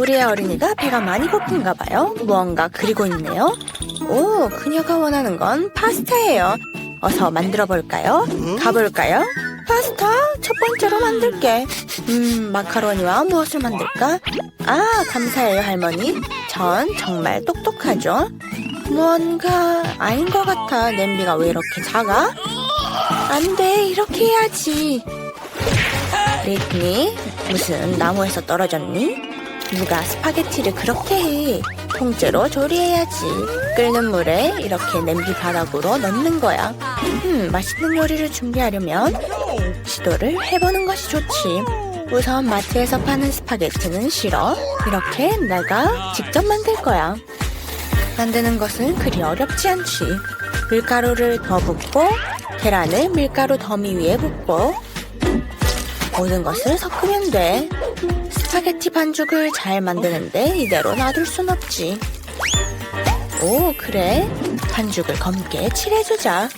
우리의 어린이가 배가 많이 고픈가 봐요. 무언가 그리고 있네요. 오, 그녀가 원하는 건 파스타예요. 어서 만들어 볼까요? 가볼까요? 파스타 첫 번째로 만들게. 음, 마카로니와 무엇을 만들까? 아, 감사해요, 할머니. 전 정말 똑똑하죠? 뭔가 아닌 것 같아. 냄비가 왜 이렇게 작아? 안 돼, 이렇게 해야지. 리트니, 무슨 나무에서 떨어졌니? 누가 스파게티를 그렇게 해? 통째로 조리해야지. 끓는 물에 이렇게 냄비 바닥으로 넣는 거야. 음, 맛있는 요리를 준비하려면 시도를 해보는 것이 좋지. 우선 마트에서 파는 스파게티는 싫어. 이렇게 내가 직접 만들 거야. 만드는 것은 그리 어렵지 않지. 밀가루를 더 붓고 계란을 밀가루 더미 위에 붓고 모든 것을 섞으면 돼. 스파게티 반죽을 잘 만드는데 이대로 놔둘 순 없지. 오, 그래. 반죽을 검게 칠해주자.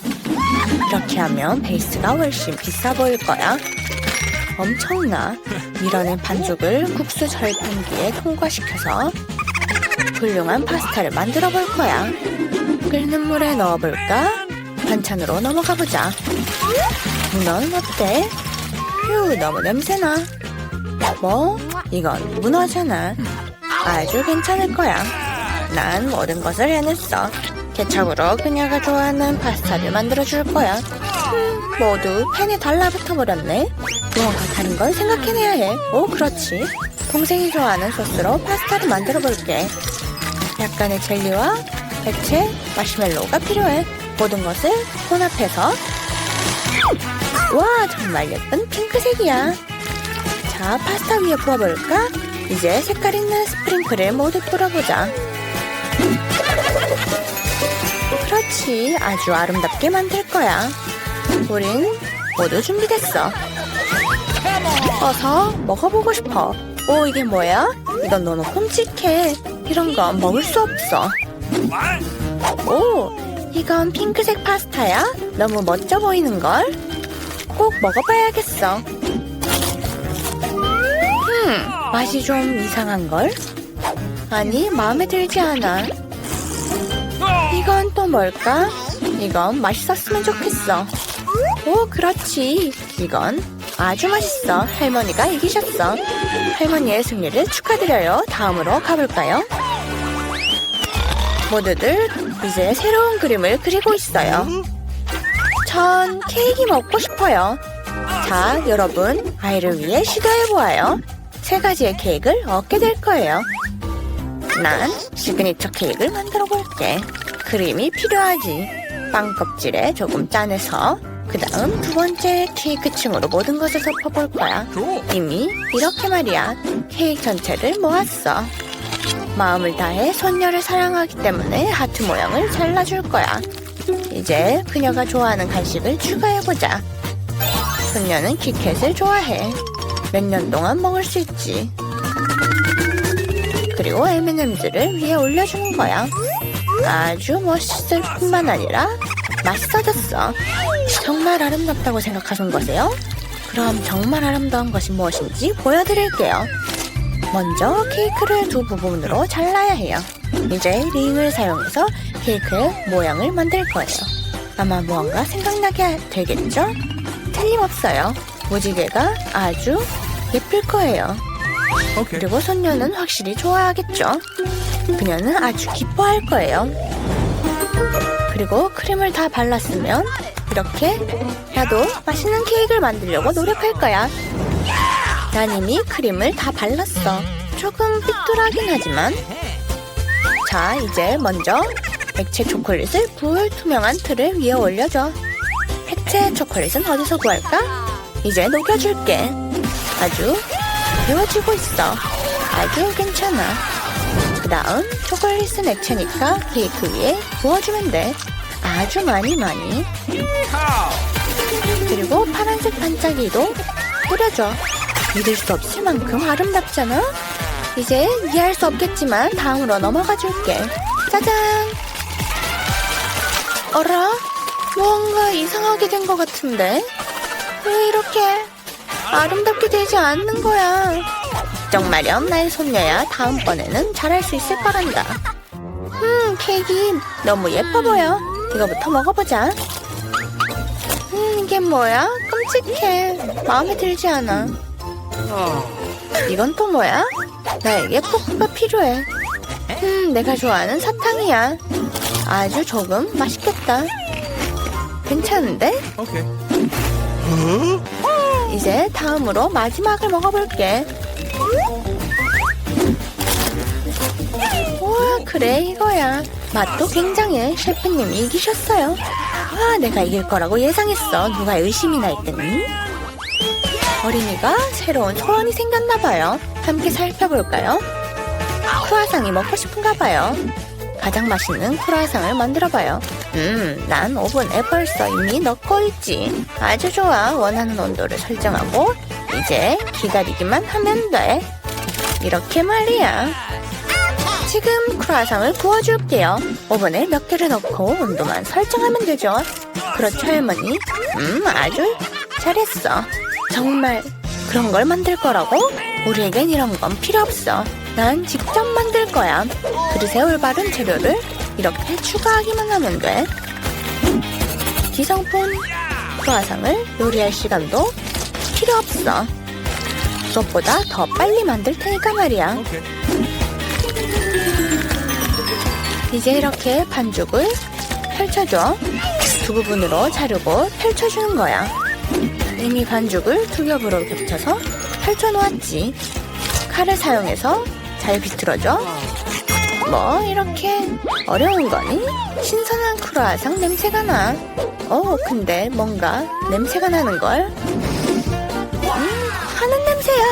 이렇게 하면 베이스가 훨씬 비싸 보일 거야. 엄청나. 밀어낸 반죽을 국수 절판기에 통과시켜서 훌륭한 파스타를 만들어 볼 거야. 끓는 물에 넣어볼까? 반찬으로 넘어가 보자. 문어는 어때? 휴, 너무 냄새나. 뭐? 이건 문어잖아. 아주 괜찮을 거야. 난 모든 것을 해냈어. 케찹으로 그녀가 좋아하는 파스타를 만들어줄 거야. 음, 모두 팬에 달라붙어 버렸네. 무언가 다른 걸 생각해내야 해. 오, 그렇지. 동생이 좋아하는 소스로 파스타를 만들어 볼게. 약간의 젤리와 액체, 마시멜로우가 필요해. 모든 것을 혼합해서 와 정말 예쁜 핑크색이야. 자 파스타 위에 부어볼까? 이제 색깔 있는 스프링클을 모두 뿌려보자. 그렇지 아주 아름답게 만들 거야. 우린 모두 준비됐어. 어서 먹어보고 싶어. 오 이게 뭐야? 이건 너무 끔찍해. 이런 건 먹을 수 없어. 오 이건 핑크색 파스타야? 너무 멋져 보이는걸? 꼭 먹어봐야겠어. 맛이 좀 이상한걸? 아니, 마음에 들지 않아. 이건 또 뭘까? 이건 맛있었으면 좋겠어. 오, 그렇지. 이건 아주 맛있어. 할머니가 이기셨어. 할머니의 승리를 축하드려요. 다음으로 가볼까요? 모두들 이제 새로운 그림을 그리고 있어요. 전 케이크 먹고 싶어요. 자, 여러분, 아이를 위해 시도해보아요. 세 가지의 케이크를 얻게 될 거예요. 난 시그니처 케이크를 만들어 볼게. 크림이 필요하지. 빵 껍질에 조금 짜내서 그 다음 두 번째 케이크 층으로 모든 것을 덮어볼 거야. 이미 이렇게 말이야. 케이크 전체를 모았어. 마음을 다해 손녀를 사랑하기 때문에 하트 모양을 잘라줄 거야. 이제 그녀가 좋아하는 간식을 추가해보자. 손녀는 키캣을 좋아해. 몇 년 동안 먹을 수 있지. 그리고 M&M즈를 위에 올려주는 거야. 아주 멋있을 뿐만 아니라 맛있어졌어. 정말 아름답다고 생각하신 거세요? 그럼 정말 아름다운 것이 무엇인지 보여드릴게요. 먼저 케이크를 두 부분으로 잘라야 해요. 이제 링을 사용해서 케이크의 모양을 만들 거예요. 아마 무언가 생각나게 되겠죠? 틀림없어요. 무지개가 아주 예쁠 거예요. Okay. 그리고 손녀는 확실히 좋아하겠죠? 그녀는 아주 기뻐할 거예요. 그리고 크림을 다 발랐으면 이렇게 나도 맛있는 케이크를 만들려고 노력할 거야. 난 이미 크림을 다 발랐어. 조금 삐뚤하긴 하지만. 자, 이제 먼저 액체 초콜릿을 불 투명한 틀을 위에 올려줘. 액체 초콜릿은 어디서 구할까? 이제 녹여줄게. 아주 비워지고 있어. 아주 괜찮아. 그 다음 초콜릿은 액체니까 케이크 위에 부어주면 돼. 아주 많이 많이. 그리고 파란색 반짝이도 뿌려줘. 믿을 수 없을 만큼 아름답잖아? 이제 이해할 수 없겠지만 다음으로 넘어가 줄게. 짜잔! 어라? 뭔가 이상하게 된 것 같은데? 왜 이렇게 아름답게 되지 않는 거야? 걱정 마렴 나의 손녀야. 다음번에는 잘할 수 있을 거란다. 음 케이크. 너무 예뻐 보여. 이거부터 먹어보자. 음 이게 뭐야? 끔찍해. 마음에 들지 않아. 이건 또 뭐야? 나에게 포크가 필요해. 음 내가 좋아하는 사탕이야. 아주 조금 맛있겠다. 괜찮은데? Okay. 이 제 다음으로 마지막을 먹어볼게. 우와, 그래, 이거야. 맛도 굉장해. 셰프님이 이기셨어요. 아, 내가 이길 거라고 예상했어. 누가 의심이나 했더니. 어린이가 새로운 소원이 생겼나 봐요. 함께 살펴볼까요? 크루아상이 먹고 싶은가 봐요. 가장 맛있는 크루아상을 만들어봐요. 음, 난 오븐에 벌써 이미 넣고 있지. 아주 좋아. 원하는 온도를 설정하고 이제 기다리기만 하면 돼. 이렇게 말이야. 지금 크루아상을 구워줄게요. 오븐에 몇 개를 넣고 온도만 설정하면 되죠. 그렇죠, 할머니? 음, 아주 잘했어. 정말 그런 걸 만들 거라고? 우리에겐 이런 건 필요 없어. 난 직접 만들 거야. 그릇에 올바른 재료를 이렇게 추가하기만 하면 돼. 기성품 크루아상을 요리할 시간도 필요 없어. 그것보다 더 빨리 만들 테니까 말이야. 이제 이렇게 반죽을 펼쳐줘. 두 부분으로 자르고 펼쳐주는 거야. 이미 반죽을 두 겹으로 겹쳐서 펼쳐놓았지. 칼을 사용해서 잘 비틀어줘. 뭐 이렇게 어려운 거니? 신선한 크루아상 냄새가 나. 어, 근데 뭔가 냄새가 나는 걸. 음, 하는 냄새야.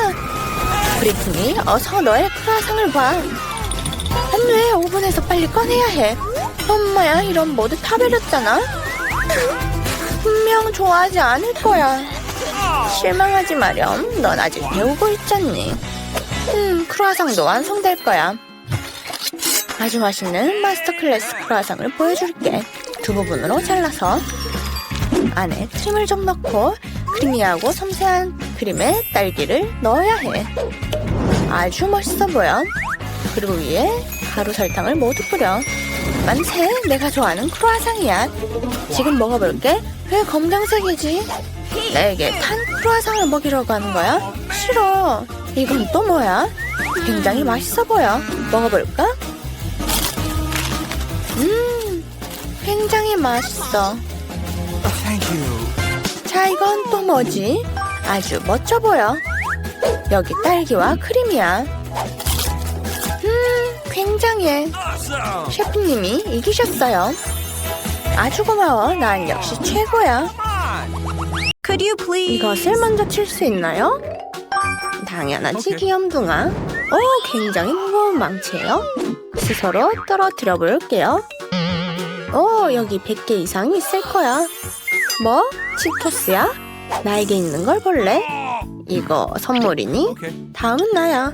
브리트니, 어서 너의 크루아상을 봐. 안돼, 오븐에서 빨리 꺼내야 해. 엄마야, 이런 모두 타버렸잖아. 분명 좋아하지 않을 거야. 실망하지 마렴. 넌 아직 배우고 있잖니. 음, 크루아상도 완성될 거야. 아주 맛있는 마스터 클래스 크루아상을 보여줄게. 두 부분으로 잘라서 안에 트림을 좀 넣고 크리미하고 섬세한 크림에 딸기를 넣어야 해. 아주 멋있어 보여. 그리고 위에 가루 설탕을 모두 뿌려. 만세, 내가 좋아하는 크루아상이야. 지금 먹어볼게. 왜 검정색이지? 내게 탄 크루아상을 먹이려고 하는 거야? 싫어. 이건 또 뭐야? 굉장히 맛있어 보여. 먹어볼까? 음, 굉장히 맛있어. Oh, thank you. 자, 이건 또 뭐지? 아주 멋져 보여. 여기 딸기와 크림이야. 음, 굉장해. Awesome. 셰프님이 이기셨어요. 아주 고마워. 난 역시 최고야. Could you please? 이것을 먼저 칠 수 있나요? 당연하지. 귀염둥아. 오, 굉장히 무거운 망치예요. 스스로 떨어뜨려 볼게요. 오, 여기 100개 이상이 있을 거야. 뭐? 치토스야? 나에게 있는 걸 볼래? 이거 선물이니? 다음은 나야.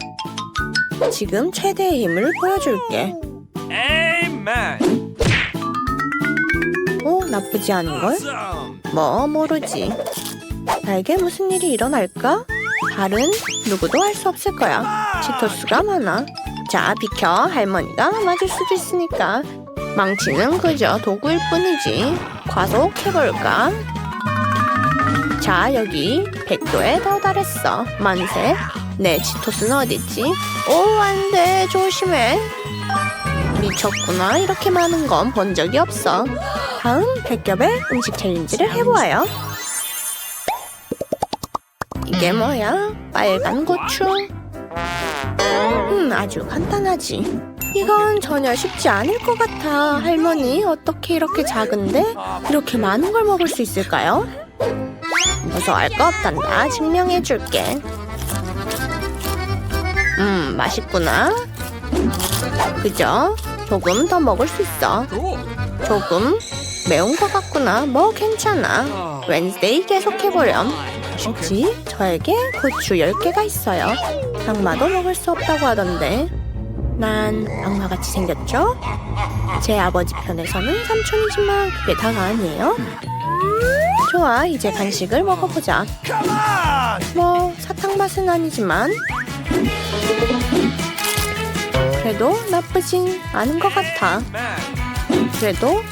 지금 최대의 힘을 보여줄게. 오, 나쁘지 않은걸? 뭐 모르지. 나에게 무슨 일이 일어날까? 다른 누구도 할 수 없을 거야. 치토스가 많아. 자, 비켜. 할머니가 맞을 수도 있으니까. 망치는 그저 도구일 뿐이지. 과속해볼까? 자, 여기 100도에 도달했어. 만세. 내 치토스는 어딨지? 오, 안 돼. 조심해. 미쳤구나. 이렇게 많은 건 본 적이 없어. 다음 백겹의 음식 챌린지를 해보아요. 이게 뭐야? 빨간 고추. 음, 아주 간단하지. 이건 전혀 쉽지 않을 것 같아. 할머니, 어떻게 이렇게 작은데 이렇게 많은 걸 먹을 수 있을까요? 무서워할 거 없단다. 증명해 줄게. 음, 맛있구나. 그죠? 조금 더 먹을 수 있어. 조금 매운 것 같구나. 뭐 괜찮아. 웬스데이 계속해보렴. 쉽지? 저에게 고추 10개가 있어요. 악마도 먹을 수 없다고 하던데. 난 악마같이 생겼죠? 제 아버지 편에서는 삼촌이지만 그게 다가 아니에요. 좋아, 이제 간식을 먹어보자. 뭐 사탕 맛은 아니지만 그래도 나쁘진 않은 것 같아. 그래도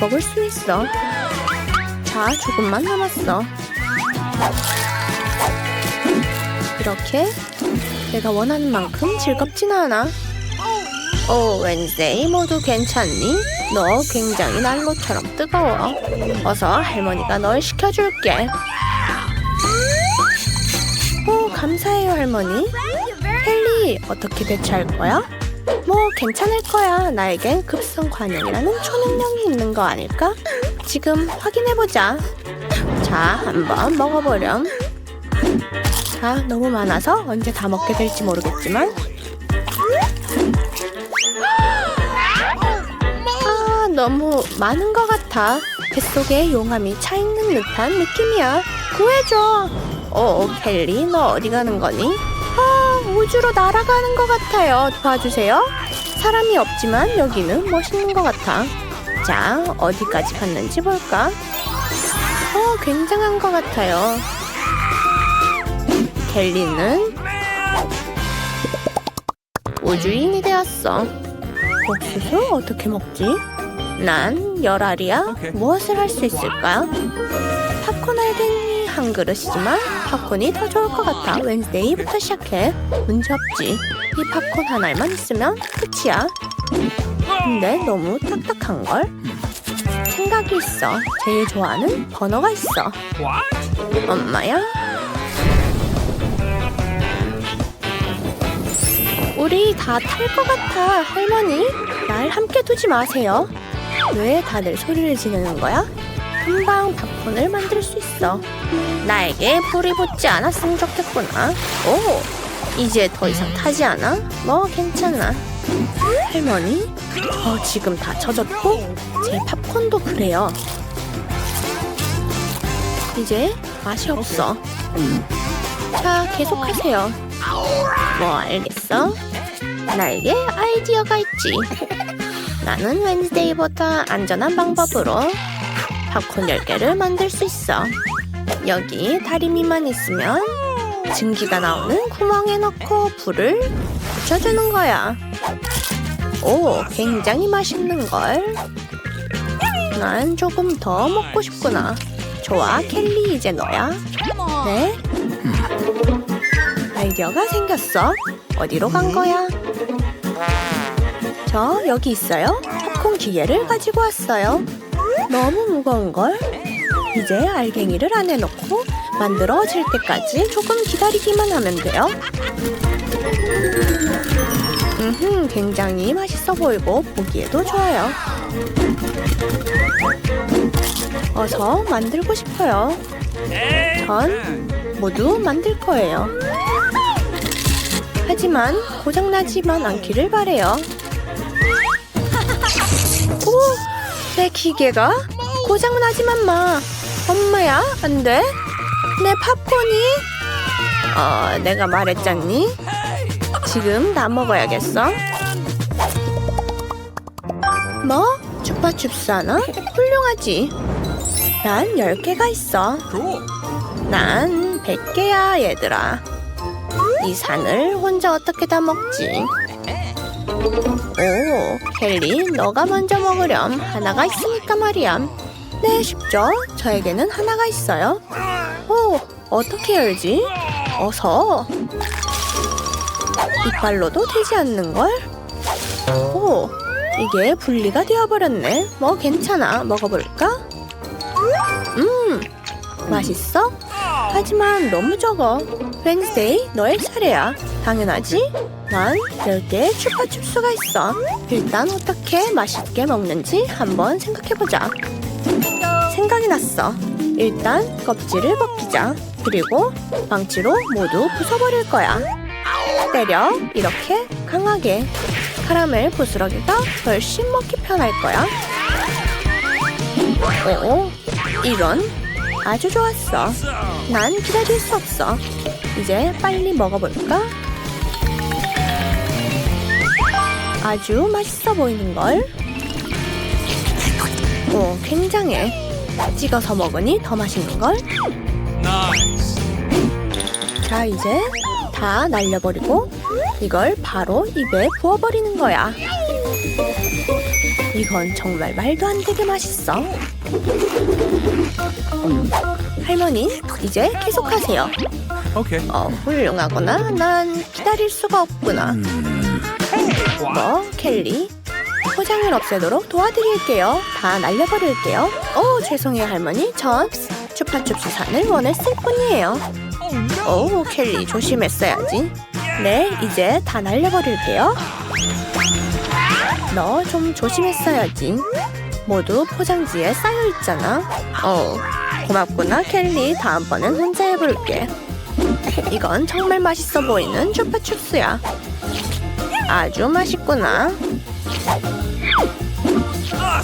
먹을 수 있어. 자, 조금만 남았어. 이렇게 내가 원하는 만큼 즐겁진 않아. 오, 웬세이 모두 괜찮니? 너 굉장히 난로처럼 뜨거워. 어서 할머니가 널 식혀줄게. 오, 감사해요, 할머니. 헨리, 어떻게 대처할 거야? 뭐 괜찮을 거야. 나에겐 급성 관용이라는 초능력이 있는 거 아닐까? 지금 확인해보자. 자, 한번 먹어보렴. 자, 너무 많아서 언제 다 먹게 될지 모르겠지만. 아, 너무 많은 것 같아. 뱃속에 용암이 차 있는 듯한 느낌이야. 구해줘. 어, 켈리, 너 어디 가는 거니? 아, 우주로 날아가는 것 같아요. 도와주세요. 사람이 없지만 여기는 멋있는 것 같아. 자, 어디까지 갔는지 볼까? 어, 굉장한 것 같아요. 켈리는 우주인이 되었어. 옥수수 어떻게 먹지? 난 열알이야. 무엇을 할 수 있을까? 팝콘 알겠니? 한 그릇이지만 팝콘이 더 좋을 것 같아. 웬스데이부터 시작해. 문제 없지. 이 팝콘 한 알만 있으면 끝이야. 근데 너무 딱딱한 걸? 생각이 있어. 제일 좋아하는 번호가 있어. What? 엄마야? 우리 다 탈 것 같아, 할머니. 날 함께 두지 마세요. 왜 다들 소리를 지르는 거야? 금방 팝콘을 만들 수 있어. 나에게 불이 붙지 않았으면 좋겠구나. 오, 이제 더 이상 타지 않아? 뭐 괜찮아. 할머니? 어, 지금 다 젖었고 제 팝콘도 그래요. 이제 맛이 없어. 자, 계속하세요. 뭐 알겠어? 나에게 아이디어가 있지. 나는 웬스데이보다 안전한 방법으로 팝콘 10개를 만들 수 있어. 여기 다리미만 있으면 증기가 나오는 구멍에 넣고 불을 붙여주는 거야. 오, 굉장히 맛있는걸. 난 조금 더 먹고 싶구나. 좋아, 켈리 이제 너야. 네? 아이디어가 생겼어. 어디로 간 거야? 저 여기 있어요. 팝콘 기계를 가지고 왔어요. 너무 무거운걸? 이제 알갱이를 안에 넣고 만들어질 때까지 조금 기다리기만 하면 돼요. 음, 굉장히 맛있어 보이고 보기에도 좋아요. 어서 만들고 싶어요. 전 모두 만들 거예요. 하지만 고장나지만 않기를 바래요. 오, 내 기계가 고장나지만 마. 엄마야, 안 돼. 내 팝콘이. 어, 내가 말했잖니. 지금 다 먹어야겠어. 뭐? 주파춥스 하나? 훌륭하지. 난 10개가 있어. 난 100개야, 얘들아. 이 산을 혼자 어떻게 다 먹지? 오, 켈리, 너가 먼저 먹으렴. 하나가 있으니까 말이야. 네, 쉽죠? 저에게는 하나가 있어요. 오, 어떻게 열지? 어서. 이빨로도 되지 않는걸? 오, 이게 분리가 되어버렸네. 뭐 괜찮아. 먹어볼까? 음, 맛있어? 하지만 너무 적어. 웬스데이, 너의 차례야. 당연하지? 난 10개의 추파춥스가 있어. 일단 어떻게 맛있게 먹는지 한번 생각해보자. 생각이 났어. 일단 껍질을 벗기자. 그리고 망치로 모두 부숴버릴 거야. 때려. 이렇게 강하게. 카라멜 부스러기가 훨씬 먹기 편할 거야. 오, 이런. 아주 좋았어. 난 기다릴 수 없어. 이제 빨리 먹어볼까? 아주 맛있어 보이는 걸? 오, 굉장해. 찍어서 먹으니 더 맛있는걸? Nice. 자, 이제 다 날려버리고 이걸 바로 입에 부어버리는 거야. 이건 정말 말도 안 되게 맛있어. 할머니, 이제 계속하세요. Okay. 어, 훌륭하구나. 난 기다릴 수가 없구나. 뭐, 켈리? 포장을 없애도록 도와드릴게요. 다 날려버릴게요. 오, 죄송해요, 할머니. 전 추파춥스 산을 원했을 뿐이에요. 오, 켈리, 조심했어야지. 네, 이제 다 날려버릴게요. 너 좀 조심했어야지. 모두 포장지에 쌓여있잖아. 어, 고맙구나, 켈리. 다음번엔 혼자 해볼게. 이건 정말 맛있어 보이는 추파춥스야. 아주 맛있구나.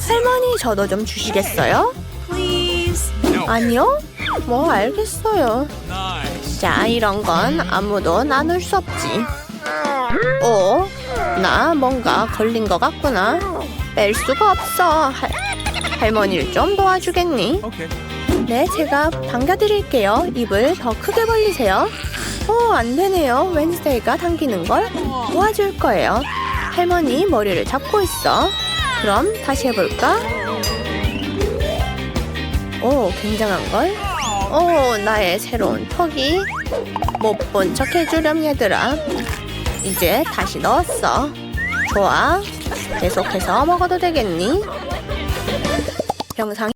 할머니, 저도 좀 주시겠어요? 아니요? 뭐, 알겠어요. 자, 이런 건 아무도 나눌 수 없지. 어? 나 뭔가 걸린 것 같구나. 뺄 수가 없어. 할, 할머니를 좀 도와주겠니? 네, 제가 반겨드릴게요. 입을 더 크게 벌리세요. 어, 안 되네요. 웬스데이가 당기는 걸 도와줄 거예요. 할머니 머리를 잡고 있어. 그럼 다시 해볼까? 오, 굉장한 걸. 오, 나의 새로운 턱이 못 본 척 해주렴 얘들아. 이제 다시 넣었어. 좋아. 계속해서 먹어도 되겠니? 영상